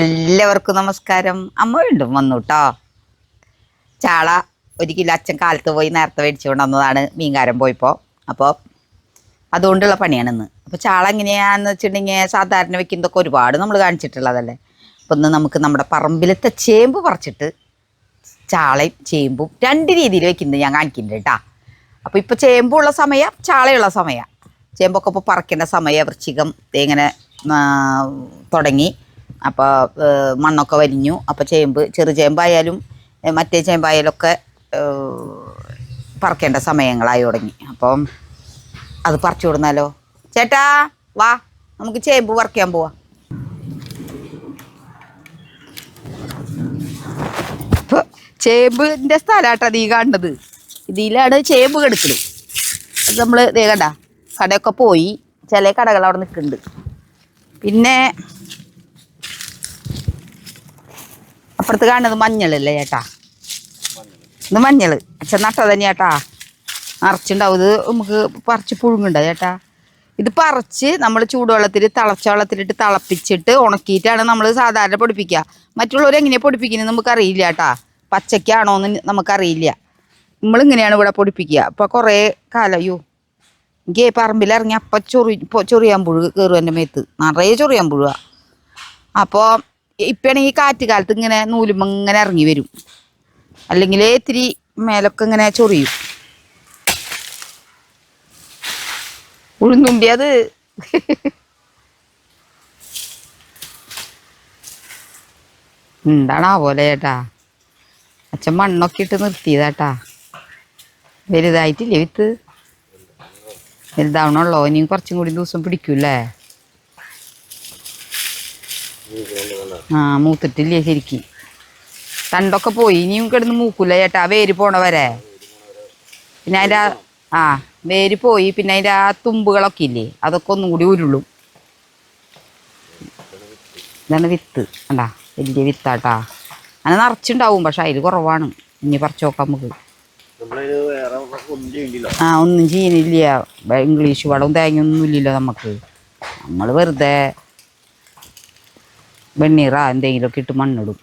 എല്ലാവർക്കും നമസ്കാരം. അമ്മ വീണ്ടും വന്നു കേട്ടോ ചാള ഒരു കിലോ അച്ഛൻ കാലത്ത് പോയി നേരത്തെ മേടിച്ചു കൊണ്ടുവന്നതാണ് മീൻകാരൻ പോയപ്പോൾ അപ്പോൾ അതുകൊണ്ടുള്ള പണിയാണ് ഇന്ന് അപ്പോൾ ചാള എങ്ങനെയാന്ന് വെച്ചിട്ടുണ്ടെങ്കിൽ സാധാരണ വെക്കുന്നതൊക്കെ ഒരുപാട് നമ്മൾ കാണിച്ചിട്ടുള്ളതല്ലേ? അപ്പോൾ ഇന്ന് നമുക്ക് നമ്മുടെ പറമ്പിലത്തെ ചേമ്പ് പറിച്ചിട്ട് ചാളയും ചേമ്പും രണ്ട് രീതിയിൽ വെക്കുന്നത് ഞാൻ കാണിക്കുന്നുണ്ട് കേട്ടോ. അപ്പോൾ ഇപ്പോൾ ചേമ്പുള്ള സമയം ചാളയുള്ള സമയം. ചേമ്പൊക്കെ ഇപ്പോൾ പറിക്കേണ്ട സമയം വൃശ്ചികം ഇങ്ങനെ തുടങ്ങി. അപ്പോൾ മണ്ണൊക്കെ വലിഞ്ഞു. അപ്പോൾ ചേമ്പ് ചെറു ചേമ്പായാലും മറ്റേ ചേമ്പായാലും ഒക്കെ ഏ, പറിക്കേണ്ട സമയങ്ങളായി തുടങ്ങി. അപ്പം അത് പറിച്ചു കൊടുന്നാലോ? ചേട്ടാ വാ നമുക്ക് ചേമ്പ് പറിക്കാൻ പോവാം. ചേമ്പിന്റെ സ്ഥലമാട്ടോ നീ കാണുന്നത്. ഇതിലാണ് ചേമ്പ് കിടക്കുന്നത് അത് നമ്മൾ ദേ കണ്ട കടയൊക്കെ പോയി ചില കടകൾ അവിടെ നിൽക്കുന്നുണ്ട്. പിന്നെ അപ്പുറത്ത് കാണുന്നത് മഞ്ഞളല്ലേ ചേട്ടാ ഇത് മഞ്ഞൾ അച്ഛൻ നട്ടത് തന്നെ ചേട്ടാ നിറച്ചുണ്ടാവും. ഇത് നമുക്ക് പറിച്ച് പുഴുങ്ങുണ്ടോ ചേട്ടാ ഇത് പറിച്ച് നമ്മൾ ചൂടുവെള്ളത്തിൽ തിളച്ച വെള്ളത്തിലിട്ട് തിളപ്പിച്ചിട്ട് ഉണക്കിയിട്ടാണ് നമ്മൾ സാധാരണ പൊടിപ്പിക്കുക. മറ്റുള്ളവർ എങ്ങനെയാണ് പൊടിപ്പിക്കുന്നത് നമുക്കറിയില്ല ചേട്ടാ പച്ചക്കാണോ എന്ന് നമുക്കറിയില്ല. നമ്മളിങ്ങനെയാണ് ഇവിടെ പൊടിപ്പിക്കുക. അപ്പോൾ കുറേ കാലം അയ്യോ. എനിക്ക് പറമ്പിലിറങ്ങി അപ്പം ചൊറി ചൊറിയാൻ പുഴു കയറും എന്റെ മേത്ത്. നിറയെ ചൊറിയാൻ പുഴുവാണ് അപ്പോൾ ഇപ്പോഴാണെങ്കിൽ കാറ്റ് കാലത്ത് ഇങ്ങനെ നൂലുമ്പം ഇങ്ങനെ ഇറങ്ങി വരും. അല്ലെങ്കിൽ ഇത്തിരി മേലൊക്കെ ഇങ്ങനെ ചൊറിയും. ഉഴുന്നുമ്പി അത്. എന്താണാ പോലെ ചേട്ടാ അച്ഛൻ മണ്ണൊക്കെ ഇട്ട് നിർത്തിയതാട്ടാ. വലുതായിട്ടില്ലേ വിത്ത്? വലുതാവണുള്ളോ. ഇനിയും കുറച്ചും കൂടി ദിവസം പിടിക്കൂല്ലേ? ആ മൂത്തിട്ടില്ലേ ശരിക്ക്? തണ്ടൊക്കെ പോയി ഇനിയും കിടന്ന് മൂക്കൂല ചേട്ടാ. വേര് പോണ വരെ. പിന്നെ അതിന്റെ ആ- വേര് പോയി പിന്നെ അതിന്റെ ആ തുമ്പുകളൊക്കെ ഇല്ലേ? അതൊക്കെ ഒന്നും കൂടി ഉരുളും. ഇതാണ് വിത്ത്. കണ്ടാ? വലിയ വിത്താട്ടാ. അങ്ങനെ നിറച്ചുണ്ടാവും പക്ഷെ അതിൽ കുറവാണ്. ഇനി പറിച്ചു നോക്കാം നമുക്ക്. ആ ഒന്നും ചെയ്യുന്നില്ല ഇംഗ്ലീഷ് വളവും തേങ്ങയൊന്നും ഇല്ലല്ലോ നമുക്ക്. നമ്മൾ വെറുതെ വെണ്ണീറ എന്തെങ്കിലുമൊക്കെ ഇട്ട് മണ്ണിടും.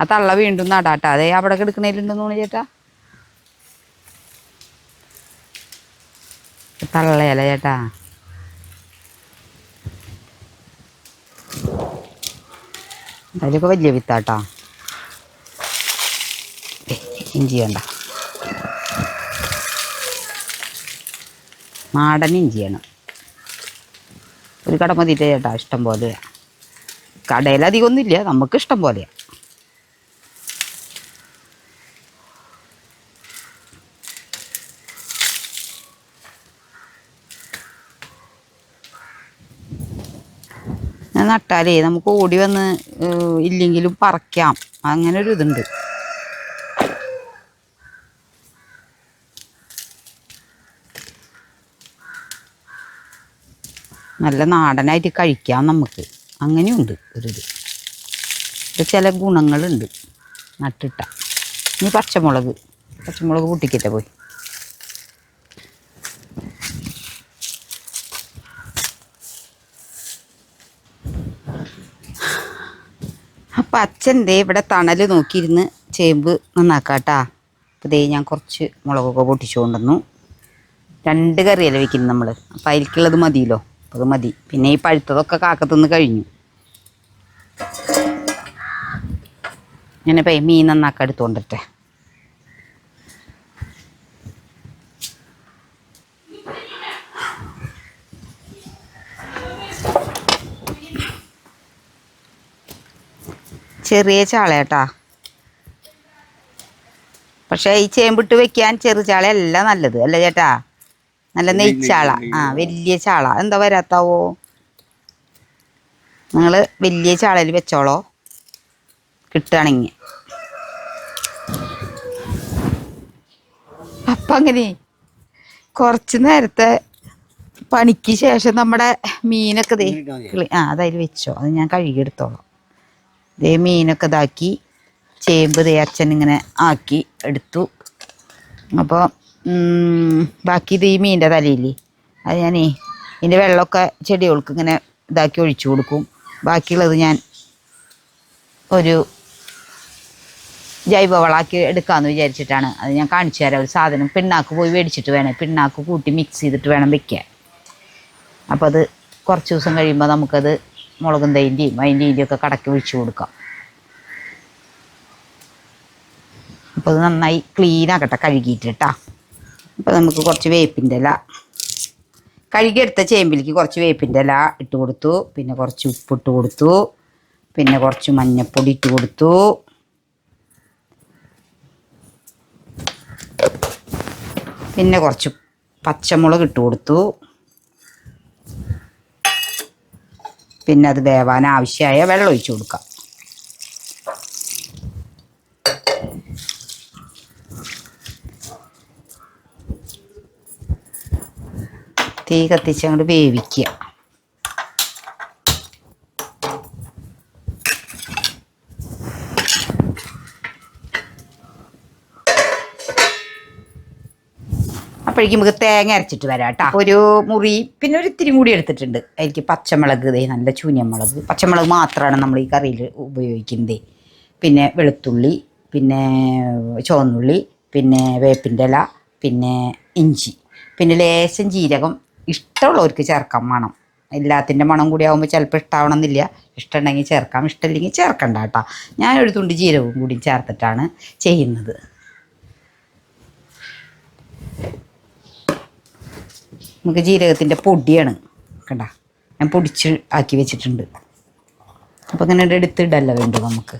ആ തള്ള വീണ്ടും നടാട്ടാ. അതേ അവിടെ കിടക്കുന്നതിലുണ്ടെന്ന് തോന്നി ചേട്ടാ. തള്ളയല്ല ചേട്ടാ. അതിലൊക്കെ വലിയ വിത്താട്ടാ. ഇഞ്ചി വേണ്ട. നാടൻ ഇഞ്ചിയാണ്. ഒരു കട മതിയിട്ട് ചേട്ടാ ഇഷ്ടം പോലെയാ കടയിൽ അധികം ഒന്നുമില്ല നമുക്ക് ഇഷ്ടം പോലെയാണ് നട്ടാലേ നമുക്ക് ഓടി വന്ന് ഇല്ലെങ്കിലും പറിക്കാം. അങ്ങനെ ഒരു ഇതുണ്ട്. നല്ല നാടനായിട്ട് കഴിക്കാം നമുക്ക്. അങ്ങനെയുണ്ട്. ഒരിത് ഇത്. ചില ഗുണങ്ങളുണ്ട്. നട്ടിട്ട. ഇനി പച്ചമുളക്. പച്ചമുളക് പൊട്ടിക്കട്ടെ പോയി. അപ്പം അച്ഛൻ ദേ ഇവിടെ തണൽ നോക്കിയിരുന്ന് ചേമ്പ് നന്നാക്കാട്ടാ. അപ്പോൾ ദേ ഞാൻ കുറച്ച് മുളകൊക്കെ പൊട്ടിച്ചു കൊണ്ടുവന്നു രണ്ട് കറിയല്ലേ വെക്കുന്നത് നമ്മൾ അപ്പം അതിലേക്കുള്ളത് മതിയല്ലോ? അത് മതി. പിന്നെ ഈ പഴുത്തതൊക്കെ കാക്കത്തുനിന്ന് കഴിഞ്ഞു. ഞാനിപ്പോൾ മീൻ നന്നാക്കാൻ എടുത്തുകൊണ്ടിട്ടെ ചെറിയ ചാളയാട്ടാ. പക്ഷേ ഈ ചേമ്പിട്ട് വെക്കാൻ ചെറു ചാളയല്ല നല്ലത്. അല്ലേ ചേട്ടാ? നല്ല നെയ്ച്ചാള. ആ വലിയ ചാള. എന്താ വരാത്താവോ? നിങ്ങൾ വലിയ ചാളയിൽ വെച്ചോളോ. കിട്ടുകയാണെങ്കിൽ അപ്പം അങ്ങനെ കുറച്ച് നേരത്തെ പണിക്ക് ശേഷം നമ്മുടെ മീനൊക്കെ ദേ ആ അതതിൽ വെച്ചോ. അത് ഞാൻ കഴുകിയെടുത്തോളാം ദേ മീനൊക്കെ ഇതാക്കി ചേമ്പ് ദേ അച്ഛൻ ഇങ്ങനെ ആക്കി എടുത്തു. അപ്പോൾ ബാക്കി ഇത് ഈ മീന്റെ തലയില്ലേ? അത് ഞാനേ ഇതിന്റെ വെള്ളമൊക്കെ ചെടികൾക്ക് ഇങ്ങനെ ഇതാക്കി ഒഴിച്ചു കൊടുക്കും. ബാക്കിയുള്ളത് ഞാൻ ഒരു ജൈവവളാക്കി എടുക്കാമെന്ന് വിചാരിച്ചിട്ടാണ്. അത് ഞാൻ കാണിച്ചു തരാം. ഒരു സാധനം പിണ്ണാക്ക് പോയി മേടിച്ചിട്ട് വേണം. പിണ്ണാക്ക് കൂട്ടി മിക്സ് ചെയ്തിട്ട് വേണം വെക്കാൻ. അപ്പോൾ അത് കുറച്ച് ദിവസം കഴിയുമ്പോൾ നമുക്കത് മുളകും തൈന്റെയും അതിന്റെ ഒക്കെ കടക്കി ഒഴിച്ചു കൊടുക്കാം. അപ്പോൾ അത് നന്നായി ക്ലീൻ ആക്കട്ടെ കഴുകിയിട്ട് കേട്ടോ അപ്പോൾ നമുക്ക് കുറച്ച് വേപ്പിന്റെ ഇല. കഴുകിയെടുത്ത ചേമ്പിലേക്ക് കുറച്ച് വേപ്പിന്റെ ഇല ഇട്ട് കൊടുത്തു. പിന്നെ കുറച്ച് ഉപ്പിട്ട് കൊടുത്തു. പിന്നെ കുറച്ച് മഞ്ഞപ്പൊടി ഇട്ട് കൊടുത്തു. പിന്നെ കുറച്ച് പച്ചമുളക് ഇട്ട് കൊടുത്തു. പിന്നെ അത് വേവാൻ ആവശ്യമായ വെള്ളം ഒഴിച്ചു കൊടുക്കാം. തീ കത്തിച്ച് അങ്ങോട്ട് വേവിക്കുക. അപ്പോഴേക്കും നമുക്ക് തേങ്ങ അരച്ചിട്ട് വരാം കേട്ടോ. ഒരു മുറി പിന്നെ ഒരു ഇത്തിരി കൂടി എടുത്തിട്ടുണ്ട്. അതിലേക്ക് പച്ചമുളക് ഇതേ നല്ല ചൂഞ്ഞമുളക് പച്ചമുളക് മാത്രമാണ് നമ്മൾ ഈ കറിയിൽ ഉപയോഗിക്കുന്നത്. പിന്നെ വെളുത്തുള്ളി പിന്നെ ചുവന്നുള്ളി പിന്നെ വേപ്പിന്റെ ഇല പിന്നെ ഇഞ്ചി. പിന്നെ ലേശം ജീരകം ഇഷ്ടമുള്ളവർക്ക് ചേർക്കാം മണം എല്ലാത്തിന്റെ മണം കൂടി ആകുമ്പോൾ ചിലപ്പോൾ ഇഷ്ടമാവണമെന്നില്ല ഇഷ്ടമുണ്ടെങ്കിൽ ചേർക്കാം ഇഷ്ടമില്ലെങ്കിൽ ചേർക്കണ്ട കേട്ടോ. ഞാൻ ഒരു തുണ്ട് ജീരകവും കൂടി ചേർത്തിട്ടാണ് ചെയ്യുന്നത്. നമുക്ക് ജീരകത്തിന്റെ പൊടിയാണ് കണ്ട? ഞാൻ പൊടിച്ച് ആക്കി വെച്ചിട്ടുണ്ട്. അപ്പോൾ ഇങ്ങനെ എടുത്തിടല്ല വേണ്ടു നമുക്ക്?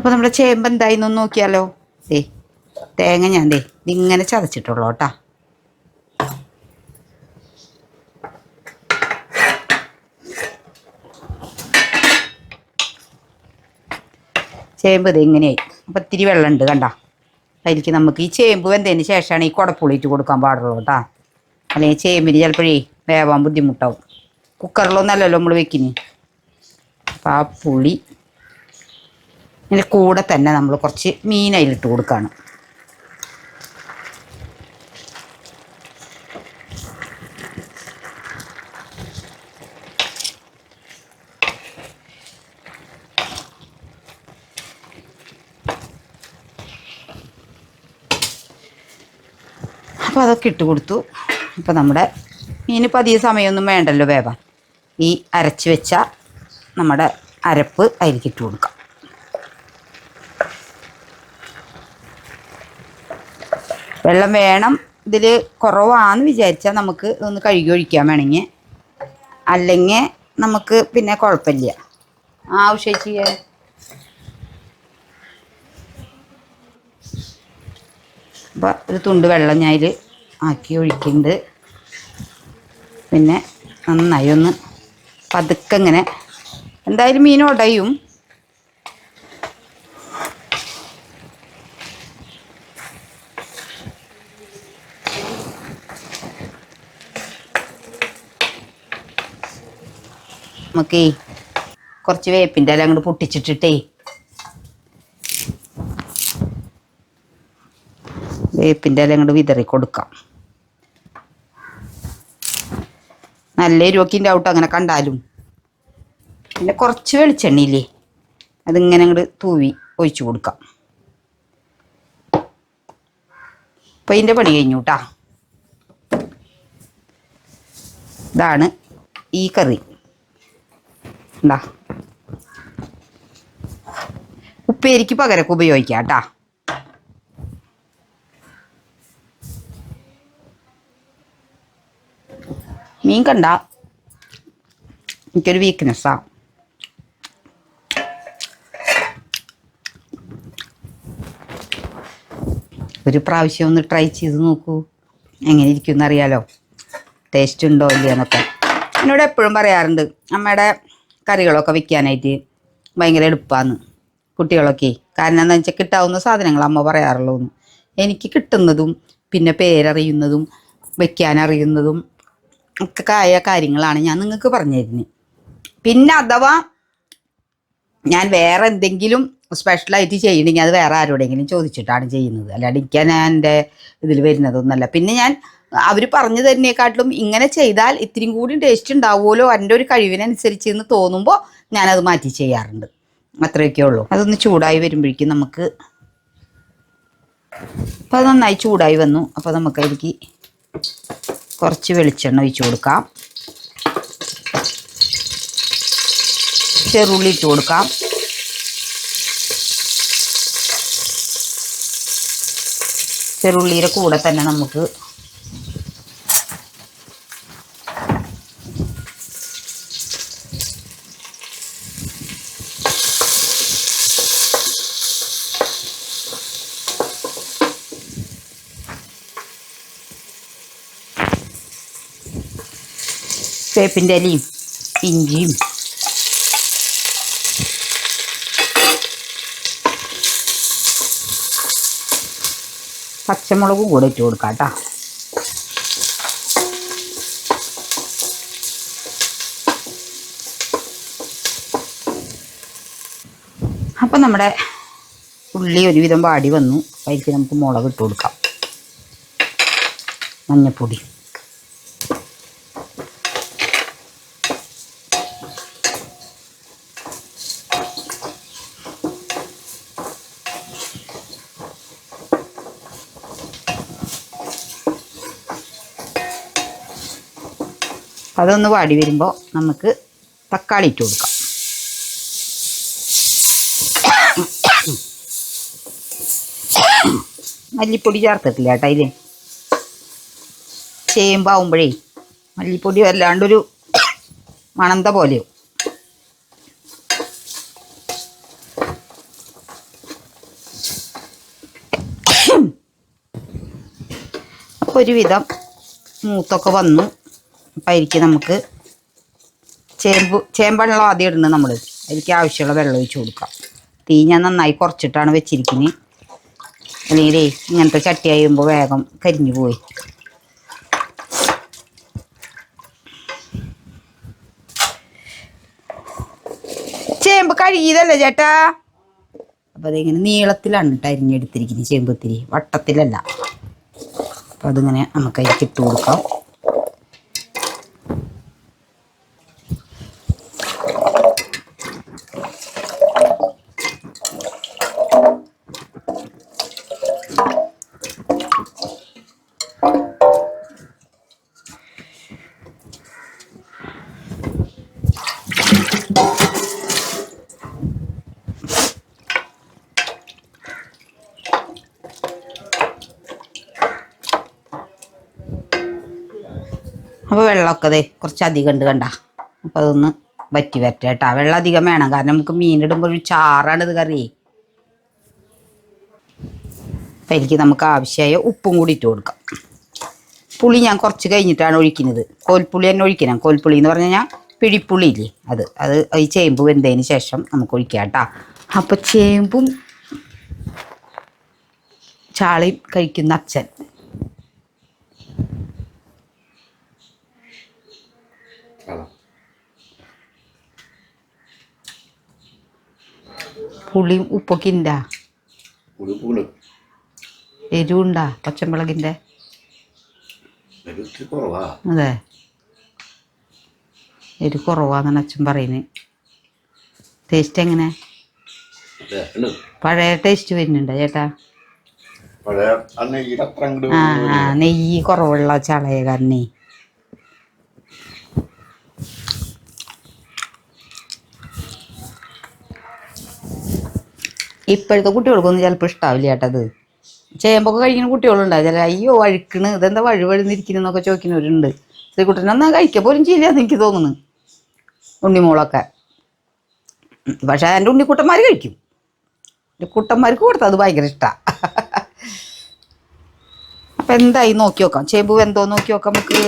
അപ്പോൾ നമ്മുടെ ചേമ്പ് എന്തായി എന്ന് നോക്കിയാലോ? ദേ തേങ്ങ ഞാൻ ദേ ഇതിങ്ങനെ ചതച്ചിട്ടുള്ളൂ കേട്ടോ. ചേമ്പ് ഇത് ഇങ്ങനെയായി. അപ്പം ഇത്തിരി വെള്ളമുണ്ട് കണ്ട. അതിലേക്ക് നമുക്ക് ഈ ചേമ്പ് വെന്തതിന് ശേഷമാണ് ഈ കുടപ്പുളിയിട്ട് കൊടുക്കാൻ പാടുള്ളൂ കേട്ടാ. അല്ലെങ്കിൽ ചേമ്പിന് ചിലപ്പോഴേ വേവാൻ ബുദ്ധിമുട്ടാവും. കുക്കറിലൊന്നല്ലല്ലോ നമ്മൾ വെക്കിന്. അപ്പം ആ പുളി ഇതിന്റെ കൂടെ തന്നെ നമ്മൾ കുറച്ച് മീൻ അതിലിട്ട് കൊടുക്കുകയാണ് അപ്പോൾ അതൊക്കെ ഇട്ട് കൊടുത്തു. അപ്പോൾ നമ്മുടെ മീനിപ്പോൾ അധികം സമയമൊന്നും വേണ്ടല്ലോ വേവാൻ. ഈ അരച്ച് വെച്ച നമ്മുടെ അരപ്പ് അതിലേക്ക് ഇട്ട് കൊടുക്കാം. വെള്ളം വേണം. ഇതിൽ കുറവാന്ന് വിചാരിച്ചാൽ നമുക്ക് ഒന്ന് കഴുകി ഒഴിക്കാൻ വേണമെങ്കിൽ. അല്ലെങ്കിൽ നമുക്ക് പിന്നെ കുഴപ്പമില്ല. ആവശ്യം അപ്പം ഒരു തുണ്ട് വെള്ളം ഞാൻ അതിൽ ആക്കി ഒഴിക്കുന്നുണ്ട്. പിന്നെ നന്നായി ഒന്ന് പതുക്കെ ഇങ്ങനെ. എന്തായാലും മീൻ ഉടയും. നമുക്കേ കുറച്ച് വേപ്പിന്റെ ഇല അങ്ങോട്ട് പൊട്ടിച്ചിട്ടിട്ടേ. വേപ്പിന്റെ ഇല അങ്ങോട്ട് വിതറി കൊടുക്കാം. നല്ല എരുവൊക്കെ ഔട്ട് അങ്ങനെ കണ്ടാലും. പിന്നെ കുറച്ച് വെളിച്ചെണ്ണയില്ലേ അതിങ്ങനെ അങ്ങോട്ട് തൂവി ഒഴിച്ചു കൊടുക്കാം. അപ്പം ഇതിന്റെ പണി കഴിഞ്ഞു കേട്ടാ ഇതാണ് ഈ കറി. ഉണ്ടാ ഉപ്പേരിക്ക് പകരക്ക് ഉപയോഗിക്കാം കേട്ടാ മീൻ കണ്ട. എനിക്കൊരു വീക്ക്നെസ്സാ ഒരു പ്രാവശ്യം ഒന്ന് ട്രൈ ചെയ്ത് നോക്കൂ. എങ്ങനെ ഇരിക്കും അറിയാലോ. ടേസ്റ്റ് ഉണ്ടോ ഇല്ലയോ എന്നൊക്കെ എന്നോട് എപ്പോഴും പറയാറുണ്ട് അമ്മയുടെ കറികളൊക്കെ വെക്കാനായിട്ട് ഭയങ്കര എളുപ്പമാണ് കുട്ടികളൊക്കെ. കാരണം എന്താ വെച്ചാൽ കിട്ടാവുന്ന സാധനങ്ങൾ അമ്മ പറയാറുള്ളൂന്ന്. എനിക്ക് കിട്ടുന്നതും പിന്നെ പേരറിയുന്നതും വെക്കാനറിയുന്നതും ഒക്കെ ആയ കാര്യങ്ങളാണ് ഞാൻ നിങ്ങൾക്ക് പറഞ്ഞു തരുന്നത് പിന്നെ അഥവാ ഞാൻ വേറെ എന്തെങ്കിലും സ്പെഷ്യലായിട്ട് ചെയ്യണമെങ്കിൽ അത് വേറെ ആരോടെങ്കിലും ചോദിച്ചിട്ടാണ് ചെയ്യുന്നത്. അല്ലാണ്ട് എനിക്ക് ഞാൻ എന്റെ ഇതിൽ വരുന്നതൊന്നുമല്ല. പിന്നെ ഞാൻ അവർ പറഞ്ഞു തരുന്നേക്കാട്ടിലും ഇങ്ങനെ ചെയ്താൽ ഇത്തിരിയും കൂടി ടേസ്റ്റ് ഉണ്ടാവുമല്ലോ എന്റെ ഒരു കഴിവിനനുസരിച്ച് എന്ന് തോന്നുമ്പോൾ ഞാനത് മാറ്റി ചെയ്യാറുണ്ട്. അത്രയൊക്കെ ഉള്ളൂ. അതൊന്ന് ചൂടായി വരുമ്പോഴേക്കും നമുക്ക് അപ്പം അത് നന്നായി ചൂടായി വന്നു. അപ്പോൾ നമുക്ക് അതിലേക്ക് കുറച്ച് വെളിച്ചെണ്ണ ഒഴിച്ചു കൊടുക്കാം. ചെറുള്ളി ഇട്ട് കൊടുക്കാം. ചെറുള്ളിയുടെ കൂടെ തന്നെ നമുക്ക് വേപ്പിന്റെ ഇലയും ഇഞ്ചിയും. പച്ചമുളകും കൂടെ ഇട്ട് കൊടുക്കാം കേട്ടോ. അപ്പം നമ്മുടെ ഉള്ളി ഒരുവിധം വാടി വന്നു. അതിലേക്ക് നമുക്ക് മുളക് ഇട്ട് കൊടുക്കാം. മഞ്ഞപ്പൊടി. അതൊന്ന് വാടി വരുമ്പോൾ നമുക്ക് തക്കാളി ഇട്ട് കൊടുക്കാം. മല്ലിപ്പൊടി ചേർത്തിട്ടില്ല കേട്ടോ അതിൽ ചേമ്പാവുമ്പോഴേ മല്ലിപ്പൊടി വല്ലാണ്ടൊരു മണന്ത പോലെയോ അപ്പോൾ ഒരുവിധം മൂത്തൊക്കെ വന്നു. അപ്പം അതിലേക്ക് നമുക്ക് ചേമ്പ് ചേമ്പെള്ളം ആദ്യം ഇടുന്നത് നമ്മൾ അതിലേക്ക് ആവശ്യമുള്ള വെള്ളം ഒഴിച്ച് കൊടുക്കാം. തീ ഞാൻ നന്നായി കുറച്ചിട്ടാണ് വെച്ചിരിക്കുന്നത് അല്ലെങ്കിൽ ഇങ്ങനത്തെ ചട്ടി ആയുമ്പോൾ വേഗം കരിഞ്ഞു പോയി. ചേമ്പ് കഴുകിയതല്ലേ ചേട്ടാ? അപ്പം അതിങ്ങനെ നീളത്തിലാണ് കേട്ടോ അരിഞ്ഞെടുത്തിരിക്കുന്നത് ചേമ്പ് ഇത്തിരി വട്ടത്തിലല്ല. അപ്പം അതിങ്ങനെ നമുക്ക് അതിലേക്ക് ഇട്ട് കൊടുക്കാം. അപ്പോൾ വെള്ളമൊക്കെ ദേ കുറച്ച് അധികം ഉണ്ട് കണ്ട. അപ്പോൾ അതൊന്ന് വറ്റി വരട്ടെ കേട്ടോ. വെള്ളം അധികം വേണം. കാരണം നമുക്ക് മീനിടുമ്പോൾ ഒരു ചാറാണ് ഇത് കറി. അപ്പം എനിക്ക് നമുക്ക് ആവശ്യമായ ഉപ്പും കൂടി ഇട്ട് കൊടുക്കാം. പുളി ഞാൻ കുറച്ച് കഴിഞ്ഞിട്ടാണ് ഒഴിക്കുന്നത്. കോൽപ്പുളി തന്നെ ഒഴിക്കണം. കോൽപ്പുളി എന്ന് പറഞ്ഞു കഴിഞ്ഞാൽ പിഴിപ്പുളി ഇല്ലേ? അത്. അത് ഈ ചേമ്പ് വെന്തതിന് ശേഷം നമുക്ക് ഒഴിക്കാം കേട്ടോ. അപ്പോൾ ചേമ്പും ചാളയും കഴിക്കുന്ന അച്ഛൻ. പുളിയും ഉപ്പൊക്കെ ഉണ്ടാ എരിവുണ്ടാ പച്ചമുളകിന്റെ അതെ. എരി കുറവാന്നാണ് അച്ഛൻ പറയുന്നത് ടേസ്റ്റ് എങ്ങനെ. പഴയ ടേസ്റ്റ് വരുന്നുണ്ടോ ചേട്ടാ? ആ നെയ്യ് കുറവുള്ള ചളയ കാരണേ. ഇപ്പോഴത്തെ കുട്ടികൾക്കൊന്നും ചിലപ്പോൾ ഇഷ്ടാവില്ല ചേട്ടത് ചേമ്പൊക്കെ കഴിക്കുന്ന കുട്ടികളുണ്ടാവും. ചില അയ്യോ വഴുക്കണ്. ഇതെന്താ വഴു വഴുന്നിരിക്കുന്നൊക്കെ ചോദിക്കുന്നവരുണ്ട്. ശ്രീകുട്ടനൊന്നും കഴിക്കാൻ പോലും ചെയ്യില്ല എന്ന് എനിക്ക് തോന്നുന്നു. ഉണ്ണിമോളൊക്കെ. പക്ഷെ എന്റെ ഉണ്ണിക്കുട്ടന്മാർ കഴിക്കും. എന്റെ കുട്ടന്മാർക്ക് കൊടുത്താൽ അത് ഭയങ്കര ഇഷ്ടമാണ് അപ്പം എന്തായി നോക്കി നോക്കാം. ചേമ്പ് എന്തോ നോക്കി നോക്കാം നമുക്ക്.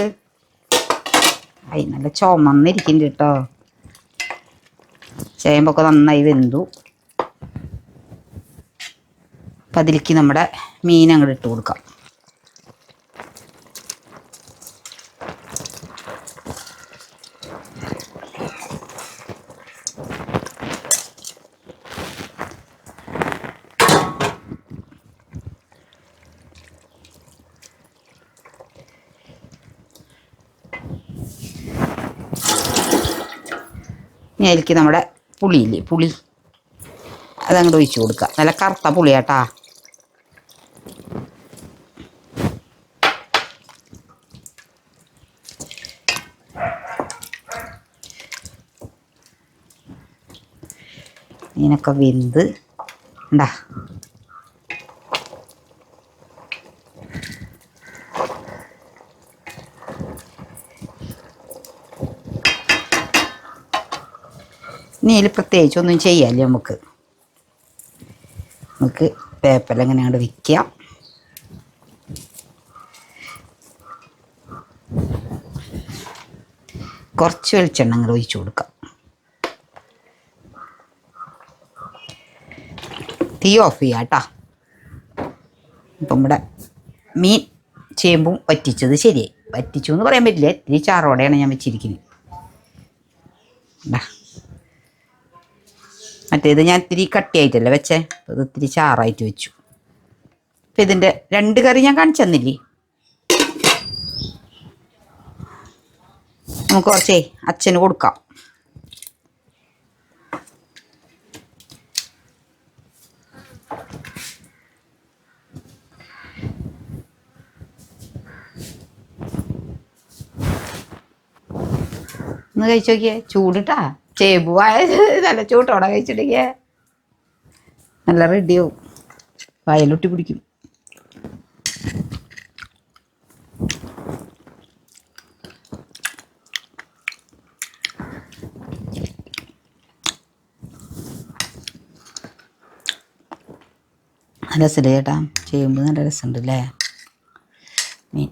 ആയി നല്ല ചുമന്നിരിക്കുന്നുണ്ട് കേട്ടോ. ചേമ്പൊക്കെ നന്നായി വെന്തു. അതിലേക്ക് നമ്മുടെ മീൻ അങ്ങോട്ട് ഇട്ട് കൊടുക്കാം. അതിലേക്ക് നമ്മുടെ പുളിയില്ലേ? പുളി. അതങ്ങോട്ട് ഒഴിച്ചു കൊടുക്കുക നല്ല കറുത്ത പുളിയാട്ടാ. മീനൊക്കെ വെന്ത്. ഉണ്ടാ ഇനി ഇതിൽ പ്രത്യേകിച്ച് ഒന്നും ചെയ്യാല്ലേ നമുക്ക്. നമുക്ക് പേപ്പറിൽ ഇങ്ങനെ അങ്ങോട്ട് വിൽക്കാം കുറച്ച് വെളിച്ചെണ്ണ അങ്ങനെ ഒഴിച്ചു കൊടുക്കാം. തീ ഓഫ് ചെയ്യാം കേട്ടോ. ഇപ്പം ഇവിടെ മീൻ ചേമ്പും വറ്റിച്ചത് ശരിയായി. വറ്റിച്ചു എന്ന് പറയാൻ പറ്റില്ല. ഇത്തിരി ചാറോടെയാണ് ഞാൻ വെച്ചിരിക്കുന്നത്. മറ്റേത് ഞാൻ ഇത്തിരി കട്ടിയായിട്ടല്ലേ വെച്ചേ? അത് ഇത്തിരി ചാറായിട്ട് വെച്ചു. അപ്പം ഇതിന്റെ രണ്ട് കറി ഞാൻ കാണിച്ചു തന്നില്ലേ? നമുക്ക് കുറച്ചേ അച്ഛന് കൊടുക്കാം. ഒന്ന് കഴിച്ചു നോക്കിയേ. ചൂടിട്ടാ. ചേമ്പുവായ നല്ല ചൂട്ടോടെ കഴിച്ചിട്ടിക്കേ നല്ല റെഡിയാവും വയലൊട്ടി പിടിക്കും. നല്ല ചെയ്യുമ്പോൾ ചേട്ടാ? ചേമ്പ് നല്ല രസമുണ്ട് അല്ലേ മീൻ.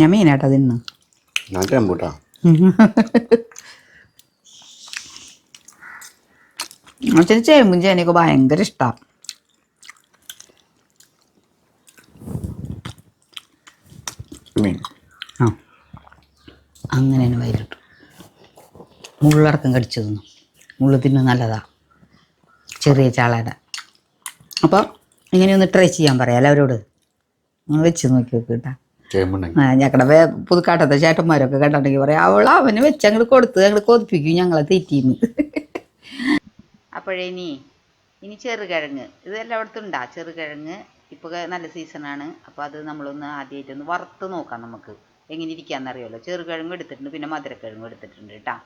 ഞാൻ മീനാട്ടാ തിന്നു. ചേമ്പൂട്ടാ അച്ഛന് ചേമ്പും ചേനയൊക്കെ ഭയങ്കര ഇഷ്ടമാണ് മീൻ. ആ. അങ്ങനെ തന്നെ വയലിട്ടു മുള്ളടക്കം കടിച്ചു തിന്നു. മുള്ളു തിന്നു നല്ലതാ. ചെറിയ ചാളയുടെ. അപ്പോൾ ഇങ്ങനെ ഒന്ന് ട്രൈ ചെയ്യാൻ പറയാം അവരോട്? നിങ്ങൾ വെച്ച് നോക്കി നോക്കി കേട്ടാ. ആ ഞങ്ങളുടെ പുതുക്കാട്ടത്തെ ചേട്ടന്മാരൊക്കെ കണ്ടിട്ടുണ്ടെങ്കിൽ പറയാം അവൾ അവന് വെച്ച് അങ്ങോട്ട് കൊടുത്ത് ഞങ്ങൾ കൊതിപ്പിക്കും ഞങ്ങളെ തെറ്റിന്ന്. അപ്പോഴേ ഇനി ഇനി ചെറുകിഴങ്ങ്. ഇത് എല്ലായിടത്തും ഉണ്ടാ ചെറുകിഴങ്ങ് ഇപ്പോൾ നല്ല സീസണാണ്. അപ്പോൾ അത് നമ്മളൊന്ന് ആദ്യമായിട്ടൊന്ന് വറുത്ത് നോക്കാം നമുക്ക്. എങ്ങനെ ഇരിക്കാന്നറിയാമല്ലോ ചെറുകിഴങ്ങ് എടുത്തിട്ടുണ്ട് പിന്നെ മധുരക്കിഴങ്ങ് എടുത്തിട്ടുണ്ട് കേട്ടോ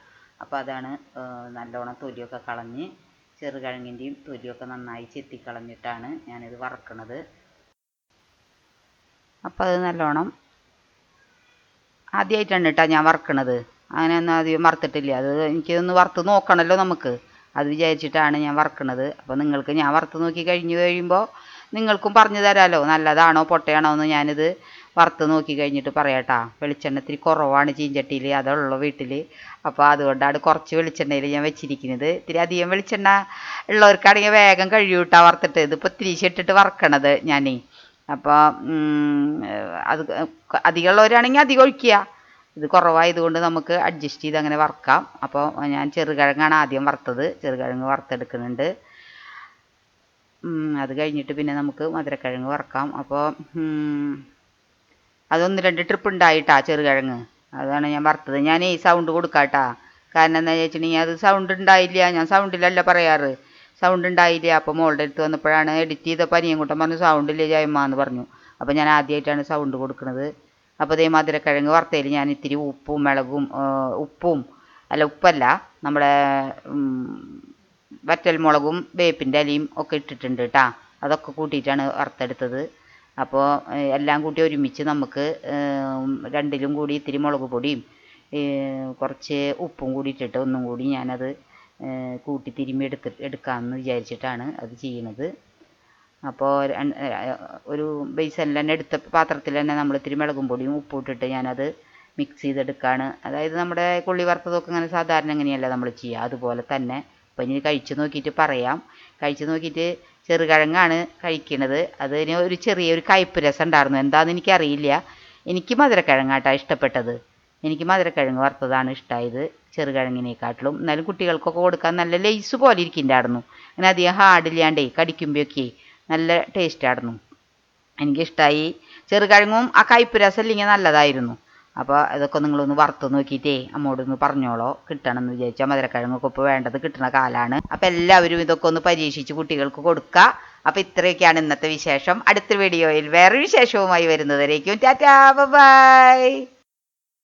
അപ്പോൾ അതാണ് നല്ലോണം തൊലിയൊക്കെ കളഞ്ഞ് ചെറുകിഴങ്ങിന്റെയും തൊലിയൊക്കെ നന്നായി ചെത്തിക്കളഞ്ഞിട്ടാണ് ഞാനിത് വറക്കണത്. അപ്പോൾ അത് നല്ലോണം ആദ്യമായിട്ടാണ് കേട്ടോ ഞാൻ വറക്കണത്. അങ്ങനെ ഒന്നും ആദ്യം വറുത്തിട്ടില്ല. അത് എനിക്കൊന്ന് വറുത്ത് നോക്കണമല്ലോ നമുക്ക്. അത് വിചാരിച്ചിട്ടാണ് ഞാൻ വറക്കണത്. അപ്പോൾ നിങ്ങൾക്ക് ഞാൻ വറുത്ത് നോക്കി കഴിഞ്ഞ് കഴിയുമ്പോൾ നിങ്ങൾക്കും പറഞ്ഞു തരാമല്ലോ നല്ലതാണോ പൊട്ടയാണോ എന്ന് ഞാനിത് വറുത്ത് നോക്കി കഴിഞ്ഞിട്ട് പറയാട്ടാ വെളിച്ചെണ്ണ ഇത്തിരി കുറവാണ് ചീഞ്ചട്ടിയിൽ അതുള്ള വീട്ടിൽ അപ്പോൾ അതുകൊണ്ടാണ് കുറച്ച് വെളിച്ചെണ്ണയിൽ ഞാൻ വെച്ചിരിക്കുന്നത്. ഇത്തിരി അധികം വെളിച്ചെണ്ണ ഉള്ളവർക്കാണെങ്കിൽ വേഗം കഴിയൂട്ടാ വറുത്തിട്ട്. ഇതിപ്പോൾ ഇത്തിരി ഇട്ടിട്ട് വറക്കണത് ഞാനേ. അപ്പോൾ അത് അധികമുള്ളവരാണെങ്കിൽ അധികം ഒഴിക്കുക. ഇത് കുറവായതുകൊണ്ട് നമുക്ക് അഡ്ജസ്റ്റ് ചെയ്ത് അങ്ങനെ വറക്കാം. അപ്പോൾ ഞാൻ ചെറുകിഴങ്ങാണ് ആദ്യം വറുത്തത്. ചെറുകിഴങ്ങ് വറുത്തെടുക്കുന്നുണ്ട്. അത് കഴിഞ്ഞിട്ട് പിന്നെ നമുക്ക് മധുരക്കിഴങ്ങ് വറക്കാം. അപ്പോൾ അതൊന്ന് രണ്ട് ട്രിപ്പ് ഉണ്ടായിട്ടാ ചെറുകിഴങ്ങ്. അതാണ് ഞാൻ വറുത്തത്. ഞാൻ ഈ സൗണ്ട് കൊടുക്കാട്ടാ. കാരണം എന്താ വെച്ചിട്ടുണ്ടെങ്കിൽ അത് സൗണ്ട് ഉണ്ടായില്ല. ഞാൻ സൗണ്ടിലല്ല പറയാറ്. സൗണ്ട് ഉണ്ടായില്ല? അപ്പോൾ മോളുടെ അടുത്ത് വന്നപ്പോഴാണ് എഡിറ്റ് ചെയ്തപ്പോൾ അനിയൻകുട്ടൻ പറഞ്ഞു സൗണ്ട് ഇല്ല ജയമ്മ എന്ന് പറഞ്ഞു. അപ്പോൾ ഞാൻ ആദ്യമായിട്ടാണ് സൗണ്ട് കൊടുക്കുന്നത്. അപ്പോൾ ഇതേ മധുരക്കിഴങ്ങ് വറുത്തതിൽ ഞാൻ ഇത്തിരി ഉപ്പും മുളകും ഉപ്പും അല്ല ഉപ്പല്ല നമ്മുടെ വറ്റൽ മുളകും വേപ്പിന്റെ ഇലയും ഒക്കെ ഇട്ടിട്ടുണ്ട് കേട്ടോ അതൊക്കെ കൂട്ടിയിട്ടാണ് വറുത്തെടുത്തത്. അപ്പോൾ എല്ലാം കൂട്ടി ഒരുമിച്ച് നമുക്ക് രണ്ടിലും കൂടി ഇത്തിരി മുളക് പൊടിയും കുറച്ച് ഉപ്പും കൂടി ഇട്ടിട്ട് ഒന്നും കൂടി ഞാനത് കൂട്ടി തിരുമ്മി എടുക്ക എടുക്കാമെന്ന് വിചാരിച്ചിട്ടാണ് അത് ചെയ്യണത്. അപ്പോൾ ഒരു ബേസനിൽ തന്നെ എടുത്ത പാത്രത്തിൽ തന്നെ നമ്മൾ ഇത്തിരി മുളകും പൊടിയും ഉപ്പും ഇട്ടിട്ട് ഞാനത് മിക്സ് ചെയ്തെടുക്കുകയാണ് അതായത് നമ്മുടെ കൊള്ളി വറുത്തതൊക്കെ ഇങ്ങനെ സാധാരണ ഇങ്ങനെയല്ല നമ്മൾ ചെയ്യുക? അതുപോലെ തന്നെ അപ്പം ഇനി കഴിച്ച് നോക്കിയിട്ട് പറയാം. കഴിച്ച് നോക്കിയിട്ട് ചെറുകിഴങ്ങാണ് കഴിക്കണത്. അതിന് ഒരു ചെറിയൊരു കയ്പ്പ് രസം ഉണ്ടായിരുന്നു. എന്താണെന്ന് എനിക്കറിയില്ല. എനിക്ക് മധുരക്കിഴങ്ങാട്ടാണ് ഇഷ്ടപ്പെട്ടത്. എനിക്ക് മധുരക്കിഴങ്ങ് വറുത്തതാണ് ഇഷ്ടമായത് ചെറുകിഴങ്ങിനെക്കാട്ടിലും. എന്നാലും കുട്ടികൾക്കൊക്കെ കൊടുക്കാൻ നല്ല ലേസ് പോലെ ഇരിക്കുന്നുണ്ടായിരുന്നു. അങ്ങനെ അധികം ഹാർഡില്ലാണ്ടേ കടിക്കുമ്പോഴൊക്കെ നല്ല ടേസ്റ്റ് ആയിരുന്നു. എനിക്കിഷ്ടമായി ചെറുകിഴങ്ങും ആ കയ്പ്പ് ഇല്ലെങ്കിൽ നല്ലതായിരുന്നു. അപ്പോൾ ഇതൊക്കെ നിങ്ങളൊന്ന് വറുത്ത് നോക്കിയിട്ടേ അമ്മോടൊന്ന് പറഞ്ഞോളോ. കിട്ടണം കിട്ടണമെന്ന് വിചാരിച്ചാൽ മധുരക്കിഴങ്ങൊക്കെ ഇപ്പോൾ വേണ്ടത് കിട്ടുന്ന കാലമാണ്. അപ്പോൾ എല്ലാവരും ഇതൊക്കെ ഒന്ന് പരീക്ഷിച്ച് കുട്ടികൾക്ക് കൊടുക്കുക. അപ്പോൾ ഇത്രയൊക്കെയാണ് ഇന്നത്തെ വിശേഷം. അടുത്ത വീഡിയോയിൽ വേറെ വിശേഷവുമായി വരുന്നവരേക്കും. Tata bye.